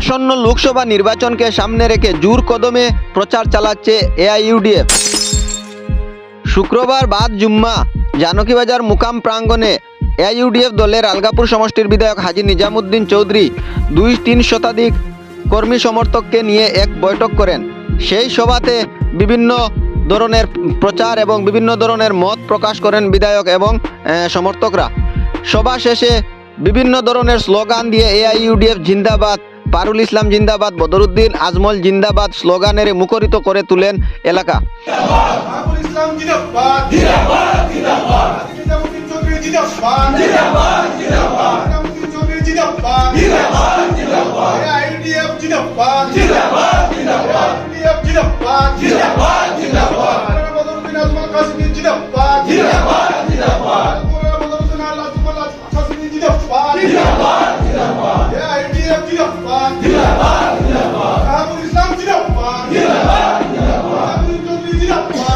আসন্ন লোকসভা নির্বাচনকে সামনে রেখে জোর কদমে প্রচার চালাচ্ছে এআইইউডিএফ। শুক্রবার বাদ জুম্মা, জানকীবাজার মুকাম প্রাঙ্গণে এআইইউডিএফ দলের আলগাপুর সমষ্টির বিধায়ক হাজি নিজামুদ্দিন চৌধুরী দুই তিন শতাধিক কর্মী সমর্থককে নিয়ে এক বৈঠক করেন। সেই সভাতে বিভিন্ন ধরনের প্রচার এবং বিভিন্ন ধরনের মত প্রকাশ করেন বিধায়ক এবং সমর্থকরা। সভা শেষে বিভিন্ন ধরনের স্লোগান দিয়ে এআইইউডিএফ জিন্দাবাদ পারুল ইসলাম জিন্দাবাদ বদরুদ্দিন আজমল জিন্দাবাদ স্লোগানের মুখরিত করে তুলেন এলাকা।